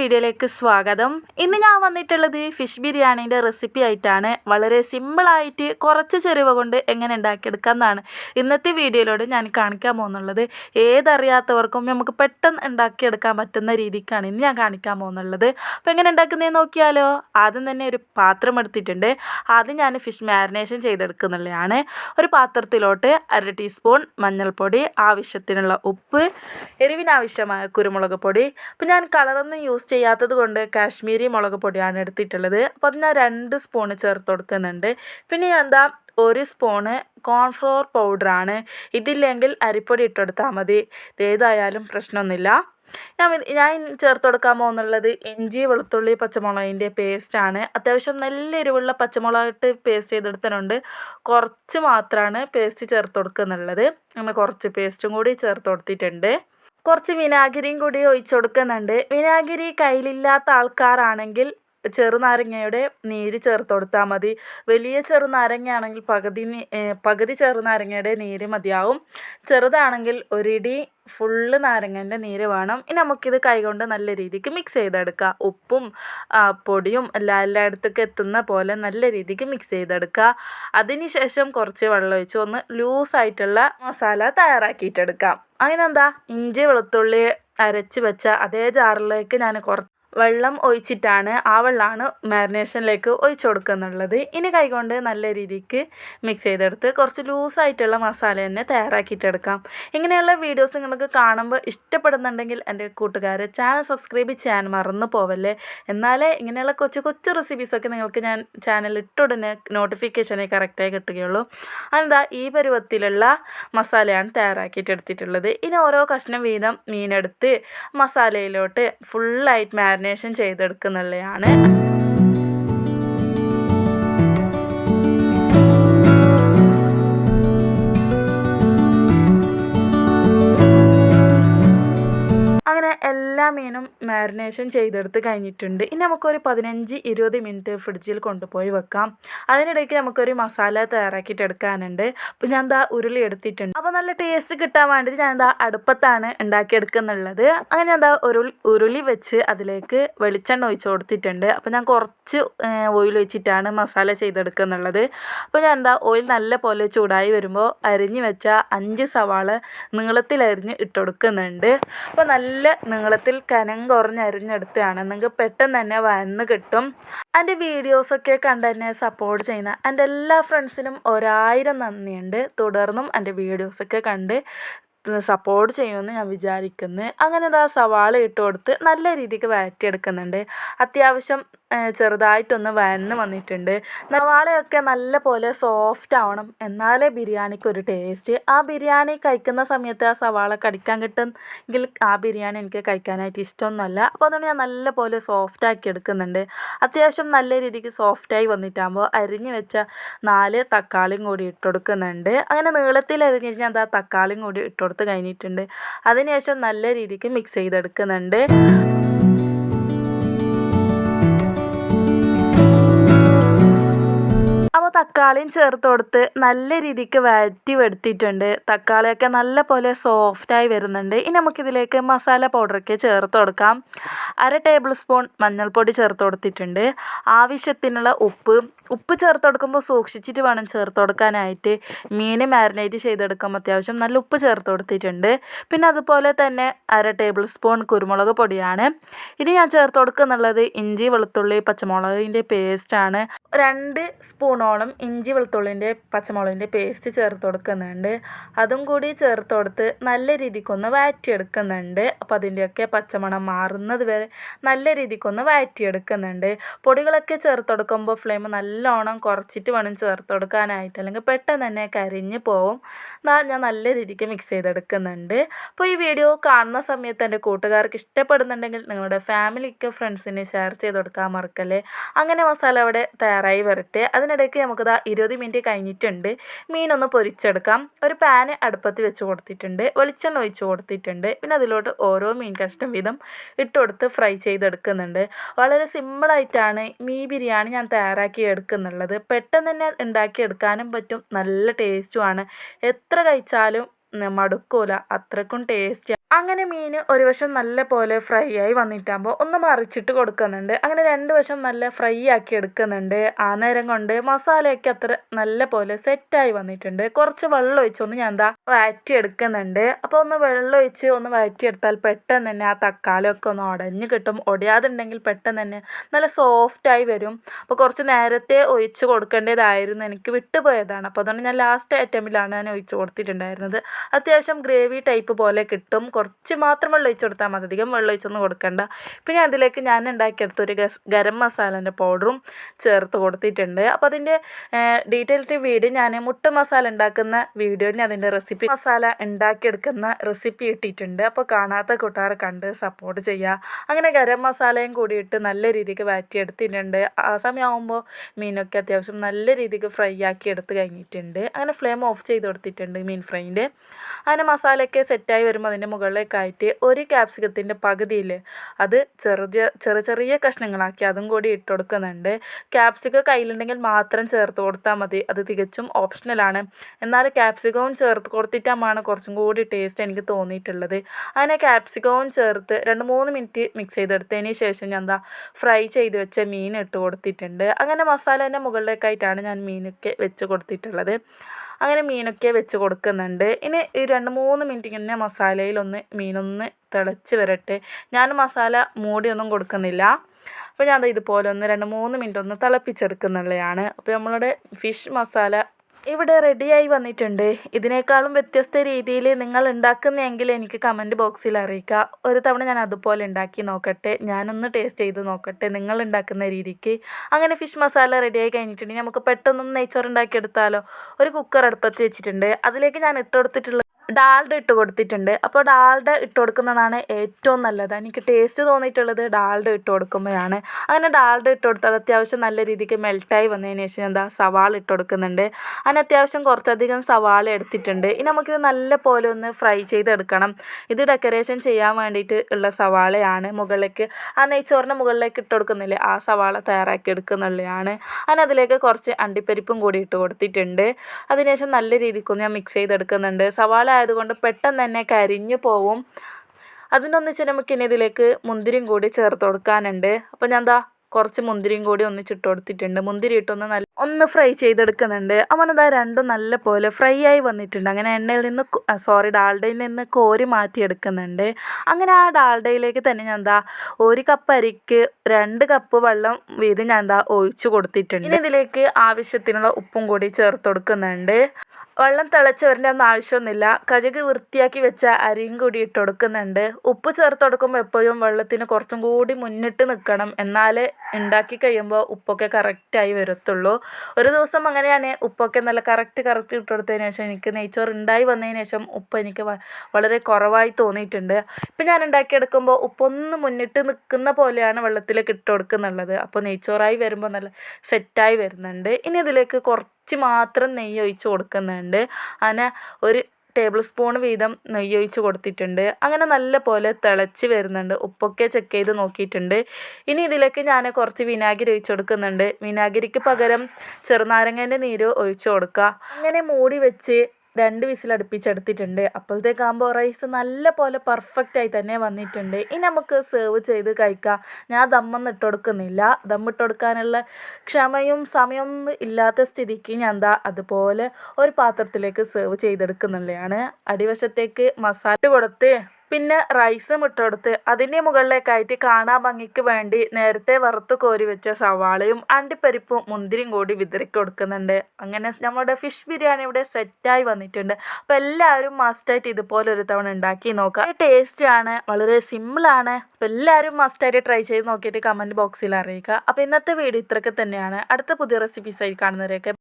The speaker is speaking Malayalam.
വീഡിയോയിലേക്ക് സ്വാഗതം. ഇന്ന് ഞാൻ വന്നിട്ടുള്ളത് ഫിഷ് ബിരിയാണീന്റെ റെസിപ്പി ആയിട്ടാണ്. വളരെ സിമ്പിളായിട്ട് കുറച്ച് ചെരുവ കൊണ്ട് എങ്ങനെ ഉണ്ടാക്കിയെടുക്കാം എന്നാണ് ഇന്നത്തെ വീഡിയോയിലൂടെ ഞാൻ കാണിക്കാൻ പോകുന്നുള്ളത്. ഏതറിയാത്തവർക്കും നമുക്ക് പെട്ടെന്ന് ഉണ്ടാക്കിയെടുക്കാൻ പറ്റുന്ന രീതിക്കാണ് ഇന്ന് ഞാൻ കാണിക്കാൻ പോകുന്നുള്ളത്. അപ്പോൾ എങ്ങനെ ഉണ്ടാക്കുന്നതെന്ന് നോക്കിയാലോ? ആദ്യം തന്നെ ഒരു പാത്രം എടുത്തിട്ടുണ്ട്. ആദ്യം ഞാൻ ഫിഷ് മാരിനേഷൻ ചെയ്തെടുക്കുന്നുള്ളതാണ് ഒരു പാത്രത്തിലോട്ട് അര ടീസ്പൂൺ മഞ്ഞൾപ്പൊടി ആവശ്യത്തിനുള്ള ഉപ്പ് എരിവിനാവശ്യമായ കുരുമുളക് പൊടി. അപ്പോൾ ഞാൻ കളറൊന്നും യൂസ് ചെയ്യാത്തത് കൊണ്ട് കാശ്മീരി മുളക് പൊടിയാണ് എടുത്തിട്ടുള്ളത്. അപ്പോൾ അത് ഞാൻ രണ്ട് സ്പൂണ് ചേർത്ത് കൊടുക്കുന്നുണ്ട്. പിന്നെ എന്താ ഒരു സ്പൂണ് കോൺഫ്ലോർ പൗഡറാണ് ഇതില്ലെങ്കിൽ അരിപ്പൊടി ഇട്ടെടുത്താൽ മതി. ഏതായാലും പ്രശ്നമൊന്നുമില്ല. ഞാൻ ഞാൻ ചേർത്ത് കൊടുക്കാൻ പോകുന്നുള്ളത് ഇഞ്ചി വെളുത്തുള്ളി പച്ചമുളകിന്റെ പേസ്റ്റാണ് അത്യാവശ്യം നല്ല എരിവുള്ള പച്ചമുളകിട്ട് പേസ്റ്റ് ചെയ്തെടുത്തിട്ടുണ്ട്. കുറച്ച് മാത്രമാണ് പേസ്റ്റ് ചേർത്ത് കൊടുക്കുന്നുള്ളത്. അങ്ങനെ കുറച്ച് പേസ്റ്റും കൂടി ചേർത്ത് കൊടുത്തിട്ടുണ്ട്. കുറച്ച് വിനാഗിരിയും കൂടി ഒഴിച്ച് കൊടുക്കുന്നുണ്ട്. വിനാഗിരി കയ്യിലില്ലാത്ത ആൾക്കാരാണെങ്കിൽ ചെറുനാരങ്ങയുടെ നീര് ചേർത്ത് കൊടുത്താൽ മതി. വലിയ ചെറുനാരങ്ങയാണെങ്കിൽ പകുതി പകുതി ചെറുനാരങ്ങയുടെ നീര് മതിയാവും. ചെറുതാണെങ്കിൽ ഒരിടി ഫുള്ള് നാരങ്ങന്റെ നീര് വേണം. ഇനി നമുക്കിത് കൈകൊണ്ട് നല്ല രീതിക്ക് മിക്സ് ചെയ്തെടുക്കുക ഉപ്പും പൊടിയും എല്ലാ എല്ലായിടത്തേക്ക് എത്തുന്ന പോലെ നല്ല രീതിക്ക് മിക്സ് ചെയ്തെടുക്കുക അതിന് ശേഷം കുറച്ച് വെള്ളം ഒഴിച്ച് ഒന്ന് ലൂസായിട്ടുള്ള മസാല തയ്യാറാക്കിയിട്ടെടുക്കാം. അതിനെന്താ? ഇഞ്ചി വെളുത്തുള്ളി അരച്ച് വെച്ച അതേ ജാറിലേക്ക് ഞാൻ കുറച്ച് വെള്ളം ഒഴിച്ചിട്ടാണ് ആ വെള്ളമാണ് മാരിനേഷനിലേക്ക് ഒഴിച്ചു കൊടുക്കുന്നുള്ളത്. ഇനി കൈകൊണ്ട് നല്ല രീതിക്ക് മിക്സ് ചെയ്തെടുത്ത് കുറച്ച് ലൂസായിട്ടുള്ള മസാല തന്നെ തയ്യാറാക്കിയിട്ടെടുക്കാം ഇങ്ങനെയുള്ള വീഡിയോസ് നിങ്ങൾക്ക് കാണുമ്പോൾ ഇഷ്ടപ്പെടുന്നുണ്ടെങ്കിൽ എന്റെ കൂട്ടുകാരെ ചാനൽ സബ്സ്ക്രൈബ് ചെയ്യാൻ മറന്നു പോവല്ലേ? എന്നാലേ ഇങ്ങനെയുള്ള കൊച്ചു കൊച്ചു റെസിപ്പീസൊക്കെ നിങ്ങൾക്ക് ഞാൻ ചാനൽ ഇട്ടുടനെ നോട്ടിഫിക്കേഷനെ കറക്റ്റായി കിട്ടുകയുള്ളൂ. അതെന്താ ഈ പരുവത്തിലുള്ള മസാലയാണ് തയ്യാറാക്കിയിട്ടെടുത്തിട്ടുള്ളത് ഇനി ഓരോ കഷ്ണം വീതം മീനെടുത്ത് മസാലയിലോട്ട് ഫുള്ളായിട്ട് മാരി മാരിനേഷൻ ചെയ്തെടുക്കുന്നുള്ളതാണ് മാരിനേഷൻ ചെയ്തെടുത്ത് കഴിഞ്ഞിട്ടുണ്ട്. ഇനി നമുക്കൊരു പതിനഞ്ച് ഇരുപത് മിനിറ്റ് ഫ്രിഡ്ജിൽ കൊണ്ടുപോയി വെക്കാം. അതിനിടയ്ക്ക് നമുക്കൊരു മസാല തയ്യാറാക്കിയിട്ട് എടുക്കാനുണ്ട്. അപ്പോൾ ഞാൻ എന്താ ഉരുളി എടുത്തിട്ടുണ്ട്. അപ്പോൾ നല്ല ടേസ്റ്റ് കിട്ടാൻ വേണ്ടിയിട്ട് ഞാൻ എന്താ അടുപ്പത്താണ് ഉണ്ടാക്കിയെടുക്കുന്നുള്ളത്. അങ്ങനെ എന്താ ഒരു ഉരുളി വെച്ച് അതിലേക്ക് വെളിച്ചെണ്ണ ഒഴിച്ച് കൊടുത്തിട്ടുണ്ട്. അപ്പോൾ ഞാൻ കുറച്ച് ഓയിൽ ഒഴിച്ചിട്ടാണ് മസാല ചെയ്തെടുക്കുന്നുള്ളത്. അപ്പോൾ ഞാൻ എന്താ ഓയിൽ നല്ല പോലെ ചൂടായി വരുമ്പോൾ അരിഞ്ഞ് വെച്ച അഞ്ച് സവാള നീളത്തിൽ അരിഞ്ഞ് അപ്പോൾ നല്ല നീളത്തിൽ കനം കുറഞ്ഞ് അരിഞ്ഞെടുത്തതാണ് നിങ്ങൾക്ക് പെട്ടെന്ന് തന്നെ വന്ന് കിട്ടും. എന്റെ വീഡിയോസൊക്കെ കണ്ട് എന്നെ സപ്പോർട്ട് ചെയ്യുന്ന എന്റെ എല്ലാ ഫ്രണ്ട്സിനും ഒരായിരം നന്ദിയുണ്ട്. തുടർന്നും എന്റെ വീഡിയോസൊക്കെ കണ്ട് സപ്പോർട്ട് ചെയ്യുമെന്ന് ഞാൻ വിചാരിക്കുന്നു. അങ്ങനെ ഇതാ സവാള ഇട്ട് കൊടുത്ത് നല്ല രീതിക്ക് വഴറ്റിയെടുക്കുന്നുണ്ട് അത്യാവശ്യം ചെറുതായിട്ടൊന്ന് വരന്ന് വന്നിട്ടുണ്ട്. സവാളയൊക്കെ നല്ല പോലെ സോഫ്റ്റ് ആവണം. എന്നാലേ ബിരിയാണിക്ക് ഒരു ടേസ്റ്റ് ആ ബിരിയാണി കഴിക്കുന്ന സമയത്ത് ആ സവാള കടിക്കാൻ കിട്ടുമെങ്കിൽ ആ ബിരിയാണി എനിക്ക് കഴിക്കാനായിട്ട് ഇഷ്ടമൊന്നുമല്ല. അപ്പോൾ അതുകൊണ്ട് ഞാൻ നല്ല പോലെ സോഫ്റ്റ് ആക്കി എടുക്കുന്നുണ്ട്. അത്യാവശ്യം നല്ല രീതിക്ക് സോഫ്റ്റായി വന്നിട്ടാകുമ്പോൾ അരിഞ്ഞ് വെച്ച നാല് തക്കാളിയും കൂടി ഇട്ട് കൊടുക്കുന്നുണ്ട്. അങ്ങനെ നീളത്തിൽ അരിഞ്ഞ് ഞാൻ ആ തക്കാളിയും കൂടി ഇട്ട് കൊടുത്ത് കഴിഞ്ഞിട്ടുണ്ട്. അതിനുശേഷം നല്ല രീതിക്ക് മിക്സ് ചെയ്തെടുക്കുന്നുണ്ട്. അപ്പോൾ തക്കാളിയും ചേർത്ത് കൊടുത്ത് നല്ല രീതിക്ക് വഴറ്റി വെടുത്തിട്ടുണ്ട്. തക്കാളിയൊക്കെ നല്ല പോലെ സോഫ്റ്റായി വരുന്നുണ്ട്. ഇനി നമുക്കിതിലേക്ക് മസാല പൗഡറൊക്കെ ചേർത്ത് കൊടുക്കാം. അര ടേബിൾ സ്പൂൺ മഞ്ഞൾപ്പൊടി ചേർത്ത് കൊടുത്തിട്ടുണ്ട്. ആവശ്യത്തിനുള്ള ഉപ്പ് ഉപ്പ് ചേർത്ത് കൊടുക്കുമ്പോൾ സൂക്ഷിച്ചിട്ട് വേണം ചേർത്ത് കൊടുക്കാനായിട്ട് മീൻ മാരിനേറ്റ് ചെയ്തെടുക്കുമ്പോൾ അത്യാവശ്യം. നല്ല ഉപ്പ് ചേർത്ത് കൊടുത്തിട്ടുണ്ട് പിന്നെ അതുപോലെ തന്നെ അര ടേബിൾ സ്പൂൺ കുരുമുളക് പൊടിയാണ്. ഇനി ഞാൻ ചേർത്ത് കൊടുക്കുന്നുള്ളത് ഇഞ്ചി വെളുത്തുള്ളി പച്ചമുളകിന്റെ പേസ്റ്റാണ് രണ്ട് സ്പൂണോളം ഇഞ്ചി വെളുത്തുള്ളിന്റെ പച്ചമുളകിന്റെ പേസ്റ്റ് ചേർത്ത് കൊടുക്കുന്നുണ്ട് അതും കൂടി ചേർത്ത് കൊടുത്ത് നല്ല രീതിക്കൊന്ന് വഴറ്റിയെടുക്കുന്നുണ്ട്. അപ്പോൾ അതിന്റെയൊക്കെ പച്ചമണം മാറുന്നത് വരെ നല്ല രീതിക്കൊന്ന് വഴറ്റിയെടുക്കുന്നുണ്ട്. പൊടികളൊക്കെ ചേർത്ത് കൊടുക്കുമ്പോൾ ഫ്ലെയിം നല്ല നല്ലോണം കുറച്ചിട്ട് വേണം ചേർത്ത് കൊടുക്കാനായിട്ട്. അല്ലെങ്കിൽ പെട്ടെന്ന് തന്നെ കരിഞ്ഞ് പോവും. ഞാൻ നല്ല രീതിക്ക് മിക്സ് ചെയ്തെടുക്കുന്നുണ്ട്. അപ്പോൾ ഈ വീഡിയോ കാണുന്ന സമയത്ത് എന്റെ കൂട്ടുകാർക്ക് ഇഷ്ടപ്പെടുന്നുണ്ടെങ്കിൽ നിങ്ങളുടെ ഫാമിലിക്ക് ഫ്രണ്ട്സിന് ഷെയർ ചെയ്ത് കൊടുക്കാൻ മറക്കല്ലേ? അങ്ങനെ മസാല അവിടെ തയ്യാറായി വരട്ടെ. അതിനിടയ്ക്ക് നമുക്കിതാ ഇരുപത് മിനിറ്റ് കഴിഞ്ഞിട്ടുണ്ട്. മീനൊന്ന് പൊരിച്ചെടുക്കാം. ഒരു പാന് അടുപ്പത്ത് വെച്ച് കൊടുത്തിട്ടുണ്ട്. വെളിച്ചെണ്ണ ഒഴിച്ച് കൊടുത്തിട്ടുണ്ട്. പിന്നെ അതിലോട്ട് ഓരോ മീൻ കഷ്ണം വീതം ഇട്ടുകൊടുത്ത് ഫ്രൈ ചെയ്തെടുക്കുന്നുണ്ട്. വളരെ സിമ്പിളായിട്ടാണ് മീ ബിരിയാണി ഞാൻ തയ്യാറാക്കി എടുക്കുന്നത്. എന്നുള്ളത് പെട്ടെന്ന് തന്നെ ഉണ്ടാക്കിയെടുക്കാനും പറ്റും. നല്ല ടേസ്റ്റുമാണ് എത്ര കഴിച്ചാലും മടുക്കൂല. അത്രക്കും ടേസ്റ്റ് അങ്ങനെ മീൻ ഒരു വശം നല്ല പോലെ ഫ്രൈ ആയി വന്നിട്ടാകുമ്പോൾ ഒന്ന് മറിച്ചിട്ട് കൊടുക്കുന്നുണ്ട്. അങ്ങനെ രണ്ട് വശം നല്ല ഫ്രൈ ആക്കി എടുക്കുന്നുണ്ട്. ആ നേരം കൊണ്ട് മസാലയൊക്കെ അത്ര നല്ല പോലെ സെറ്റായി വന്നിട്ടുണ്ട്. കുറച്ച് വെള്ളം ഒഴിച്ചൊന്ന് ഞാൻ എന്താ വഴറ്റി എടുക്കുന്നുണ്ട് അപ്പോൾ ഒന്ന് വെള്ളം ഒഴിച്ച് ഒന്ന് വഴറ്റിയെടുത്താൽ പെട്ടെന്ന് തന്നെ ആ തക്കാളിയൊക്കെ ഒന്ന് ഉടഞ്ഞ് കിട്ടും. ഒടിയാതുണ്ടെങ്കിൽ പെട്ടെന്ന് തന്നെ നല്ല സോഫ്റ്റായി വരും. അപ്പോൾ കുറച്ച് നേരത്തെ ഒഴിച്ച് കൊടുക്കേണ്ടതായിരുന്നു. എനിക്ക് വിട്ടുപോയതാണ്. അപ്പോൾ അതുകൊണ്ട് ഞാൻ ലാസ്റ്റ് ഐറ്റമിലാണ് ഞാൻ ഒഴിച്ച് കൊടുത്തിട്ടുണ്ടായിരുന്നത്. അത്യാവശ്യം ഗ്രേവി ടൈപ്പ് പോലെ കിട്ടും. കുറച്ച് മാത്രം വെള്ളം ഒഴിച്ച് കൊടുത്താൽ മതി. അധികം വെള്ളം ഒഴിച്ചൊന്നും കൊടുക്കണ്ട. പിന്നെ അതിലേക്ക് ഞാൻ ഉണ്ടാക്കിയെടുത്ത ഒരു ഗരം മസാലേന്റെ പൗഡറും ചേർത്ത് കൊടുത്തിട്ടുണ്ട്. അപ്പോൾ അതിന്റെ ഡീറ്റെയിൽഡ് വീഡിയോ ഞാൻ മുട്ട മസാല ഉണ്ടാക്കുന്ന വീഡിയോയിൽ അതിന്റെ റെസിപ്പി മസാല ഉണ്ടാക്കിയെടുക്കുന്ന റെസിപ്പി ഇട്ടിട്ടുണ്ട്. അപ്പോൾ കാണാത്ത കൂട്ടുകാർ കണ്ട് സപ്പോർട്ട് ചെയ്യുക. അങ്ങനെ ഗരം മസാലയും കൂടി ഇട്ട് നല്ല രീതിക്ക് വാറ്റിയെടുത്തിട്ടുണ്ട്. ആ സമയമാകുമ്പോൾ മീനൊക്കെ അത്യാവശ്യം നല്ല രീതിക്ക് ഫ്രൈ ആക്കി എടുത്ത് കഴിഞ്ഞിട്ടുണ്ട്. അങ്ങനെ ഫ്ലെയിം ഓഫ് ചെയ്ത് കൊടുത്തിട്ടുണ്ട് മീൻ ഫ്രൈന്റെ. അങ്ങനെ മസാലയൊക്കെ സെറ്റായി വരുമ്പോൾ അതിന്റെ മുകളിലേക്കായിട്ട് ഒരു ക്യാപ്സിക്കത്തിന്റെ പകുതിയിൽ അത് ചെറിയ ചെറിയ ചെറിയ കഷ്ണങ്ങളാക്കി അതും കൂടി ഇട്ട് കൊടുക്കുന്നുണ്ട് ക്യാപ്സിക്ക കയ്യിലുണ്ടെങ്കിൽ മാത്രം ചേർത്ത് കൊടുത്താൽ മതി. അത് തികച്ചും ഓപ്ഷണലാണ് എന്നാൽ ക്യാപ്സിക്കവും ചേർത്ത് കൊടുത്തിട്ടാണ് കുറച്ചും കൂടി ടേസ്റ്റ് എനിക്ക് തോന്നിയിട്ടുള്ളത്. അങ്ങനെ ക്യാപ്സിക്കവും ചേർത്ത് രണ്ട് മൂന്ന് മിനിറ്റ് മിക്സ് ചെയ്തെടുത്തതിന് ശേഷം ഞാൻ എന്താ ഫ്രൈ ചെയ്ത് വെച്ച മീൻ ഇട്ട് കൊടുത്തിട്ടുണ്ട്. അങ്ങനെ തന്നെ മുകളിലേക്കായിട്ടാണ് ഞാൻ മീനൊക്കെ വെച്ച് കൊടുത്തിട്ടുള്ളത്. അങ്ങനെ മീനൊക്കെ വെച്ച് കൊടുക്കുന്നുണ്ട്. ഇനി രണ്ട് മൂന്ന് മിനിറ്റ് ഇങ്ങനെ മസാലയിലൊന്ന് മീനൊന്ന് തിളച്ച് വരട്ടെ. ഞാൻ മസാല മൂടിയൊന്നും കൊടുക്കുന്നില്ല. അപ്പോൾ ഞാൻ ഇതുപോലെ ഒന്ന് രണ്ട് മൂന്ന് മിനിറ്റ് ഒന്ന് തിളപ്പിച്ചെടുക്കുന്നുള്ളതാണ് അപ്പോൾ നമ്മളുടെ ഫിഷ് മസാല ഇവിടെ റെഡിയായി വന്നിട്ടുണ്ട്. ഇതിനേക്കാളും വ്യത്യസ്ത രീതിയിൽ നിങ്ങൾ ഉണ്ടാക്കുന്നതെങ്കിൽ എനിക്ക് കമന്റ് ബോക്സിൽ അറിയിക്കുക. ഒരു തവണ ഞാൻ അതുപോലെ ഉണ്ടാക്കി നോക്കട്ടെ. ഞാനൊന്ന് ടേസ്റ്റ് ചെയ്ത് നോക്കട്ടെ നിങ്ങൾ ഉണ്ടാക്കുന്ന രീതിക്ക്. അങ്ങനെ ഫിഷ് മസാല റെഡിയായി കഴിഞ്ഞിട്ടുണ്ടെങ്കിൽ നമുക്ക് പെട്ടെന്നൊന്ന് നെയ്ച്ചോറ് ഉണ്ടാക്കിയെടുത്താലോ ഒരു കുക്കർ അടുപ്പത്ത് വെച്ചിട്ടുണ്ട്. അതിലേക്ക് ഞാൻ ഇട്ട് ഡാൽഡ ഇട്ട് കൊടുത്തിട്ടുണ്ട്. അപ്പോൾ ഡാൽഡ ഇട്ട് കൊടുക്കുന്നതാണ് ഏറ്റവും നല്ലത്. എനിക്ക് ടേസ്റ്റ് തോന്നിയിട്ടുള്ളത് ഡാൽഡ ഇട്ട് കൊടുക്കുമ്പോഴാണ്. അങ്ങനെ ഡാൽഡ ഇട്ട് കൊടുത്താൽ അത്യാവശ്യം നല്ല രീതിക്ക് മെൽട്ടായി വന്നതിന് ശേഷം എന്താ സവാള ഇട്ട് കൊടുക്കുന്നുണ്ട്. അങ്ങനെ അത്യാവശ്യം കുറച്ചധികം സവാള എടുത്തിട്ടുണ്ട്. ഇനി നമുക്കിത് നല്ല പോലെ ഒന്ന് ഫ്രൈ ചെയ്തെടുക്കണം. ഇത് ഡെക്കറേഷൻ ചെയ്യാൻ വേണ്ടിയിട്ട് ഉള്ള സവാളയാണ് മുകളിലേക്ക്. ആ നെയ്ച്ചോറിന്റെ മുകളിലേക്ക് ഇട്ട് കൊടുക്കുന്നില്ലേ? ആ സവാള തയ്യാറാക്കി എടുക്കുന്നുള്ളതാണ്. അങ്ങനെ അതിലേക്ക് കുറച്ച് അണ്ടിപ്പരിപ്പും കൂടി ഇട്ട് കൊടുത്തിട്ടുണ്ട്. അതിനുശേഷം നല്ല രീതിക്കൊന്ന് ഞാൻ മിക്സ് ചെയ്തെടുക്കുന്നുണ്ട്. സവാള ആയതുകൊണ്ട് പെട്ടെന്ന് തന്നെ കരിഞ്ഞു പോവും. അതിനൊന്നിച്ച് നമുക്ക് ഇനി ഇതിലേക്ക് മുന്തിരിയും കൂടി ചേർത്ത് കൊടുക്കാനുണ്ട്. അപ്പോൾ ഞാൻ എന്താ കുറച്ച് മുന്തിരിയും കൂടി ഒന്നിച്ചിട്ട് കൊടുത്തിട്ടുണ്ട്. മുന്തിരി ഇട്ടൊന്ന് നല്ല ഒന്ന് ഫ്രൈ ചെയ്തെടുക്കുന്നുണ്ട്. അതാ രണ്ടും നല്ല പോലെ ഫ്രൈ ആയി വന്നിട്ടുണ്ട്. അങ്ങനെ എണ്ണയിൽ നിന്ന് സോറി ഡാൽഡയിൽ നിന്ന് കോരി മാറ്റിയെടുക്കുന്നുണ്ട്. അങ്ങനെ ആ ഡാൽഡയിലേക്ക് തന്നെ ഞാൻ എന്താ ഒരു കപ്പ് അരിക്ക് രണ്ട് കപ്പ് വെള്ളം വീതം ഞാൻ എന്താ ഒഴിച്ചു കൊടുത്തിട്ടുണ്ട്. ഇനി ഇതിലേക്ക് ആവശ്യത്തിനുള്ള ഉപ്പും കൂടി ചേർത്ത് കൊടുക്കുന്നുണ്ട്. വെള്ളം തിളച്ച് വരേണ്ട ഒന്നും ആവശ്യമൊന്നുമില്ല. കഴുകി വൃത്തിയാക്കി വെച്ച അരിയും കൂടി ഇട്ട് കൊടുക്കുന്നുണ്ട്. ഉപ്പ് ചേർത്ത് കൊടുക്കുമ്പോൾ എപ്പോഴും വെള്ളത്തിന് കുറച്ചും കൂടി മുന്നിട്ട് നിൽക്കണം എന്നാലേ ഉണ്ടാക്കി കഴിയുമ്പോൾ ഉപ്പൊക്കെ കറക്റ്റായി വരത്തുള്ളൂ. ഒരു ദിവസം അങ്ങനെയാണ് ഉപ്പൊക്കെ നല്ല കറക്റ്റ് കറക്റ്റ് ഇട്ട് കൊടുത്തതിന് ശേഷം എനിക്ക് നെയ്ച്ചോറ് ഉണ്ടായി വന്നതിന് ശേഷം ഉപ്പ് എനിക്ക് വളരെ കുറവായി തോന്നിയിട്ടുണ്ട്. ഇപ്പം ഞാൻ ഉണ്ടാക്കിയെടുക്കുമ്പോൾ ഉപ്പൊന്ന് മുന്നിട്ട് നിൽക്കുന്ന പോലെയാണ് വെള്ളത്തിലേക്ക് ഇട്ട് കൊടുക്കുന്നുള്ളത്. അപ്പോൾ നെയ്ച്ചോറായി വരുമ്പോൾ നല്ല സെറ്റായി വരുന്നുണ്ട്. ഇനി ഇതിലേക്ക് കുറച്ച് മാത്രം നെയ്യ് ഒഴിച്ച് കൊടുക്കുന്നുണ്ട്. അങ്ങനെ ഒരു ടേബിൾ സ്പൂൺ വീതം നെയ്യ് ഒഴിച്ച് കൊടുത്തിട്ടുണ്ട്. അങ്ങനെ നല്ല പോലെ തിളച്ച് വരുന്നുണ്ട്. ഉപ്പൊക്കെ ചെക്ക് ചെയ്ത് നോക്കിയിട്ടുണ്ട്. ഇനി ഇതിലേക്ക് ഞാൻ കുറച്ച് വിനാഗിരി ഒഴിച്ച് കൊടുക്കുന്നുണ്ട്. വിനാഗിരിക്ക് പകരം ചെറുനാരങ്ങേന്റെ നീര് ഒഴിച്ച് കൊടുക്കുക. അങ്ങനെ മൂടി വെച്ച് രണ്ട് വിസിൽ അടുപ്പിച്ചെടുത്തിട്ടുണ്ട്. അപ്പോഴത്തേക്കാകുമ്പോൾ റൈസ് നല്ല പോലെ പെർഫെക്റ്റായി തന്നെ വന്നിട്ടുണ്ട്. ഇനി നമുക്ക് സെർവ് ചെയ്ത് കഴിക്കാം. ഞാൻ ദമ്മൊന്നും ഇട്ട് കൊടുക്കുന്നില്ല. ദമ്മിട്ട് കൊടുക്കാനുള്ള ക്ഷമയും സമയവും ഇല്ലാത്ത സ്ഥിതിക്ക് ഞാൻ എന്താ അതുപോലെ ഒരു പാത്രത്തിലേക്ക് സെർവ് ചെയ്തെടുക്കുന്നുള്ളതാണ് അടിവശത്തേക്ക് മസാല കൊടുത്ത് പിന്നെ റൈസും ഇട്ടുകൊടുത്ത് അതിന്റെ മുകളിലേക്കായിട്ട് കാണാ ഭംഗിക്ക് വേണ്ടി നേരത്തെ വറുത്ത് കോരി വെച്ച സവാളയും അണ്ടിപ്പരിപ്പും മുന്തിരിയും കൂടി വിതറി കൊടുക്കുന്നുണ്ട്. അങ്ങനെ നമ്മുടെ ഫിഷ് ബിരിയാണി ഇവിടെ സെറ്റായി വന്നിട്ടുണ്ട്. അപ്പോൾ എല്ലാവരും മസ്റ്റായിട്ട് ഇതുപോലെ ഒരു തവണ ഉണ്ടാക്കി നോക്കുക. ടേസ്റ്റാണ് വളരെ സിമ്പിളാണ് അപ്പോൾ എല്ലാവരും മസ്റ്റായിട്ട് ട്രൈ ചെയ്ത് നോക്കിയിട്ട് കമന്റ് ബോക്സിൽ അറിയിക്കുക. അപ്പോൾ ഇന്നത്തെ വീഡിയോ ഇത്രയൊക്കെ തന്നെയാണ്. അടുത്ത പുതിയ റെസിപ്പീസായി കാണുന്നവരെയൊക്കെ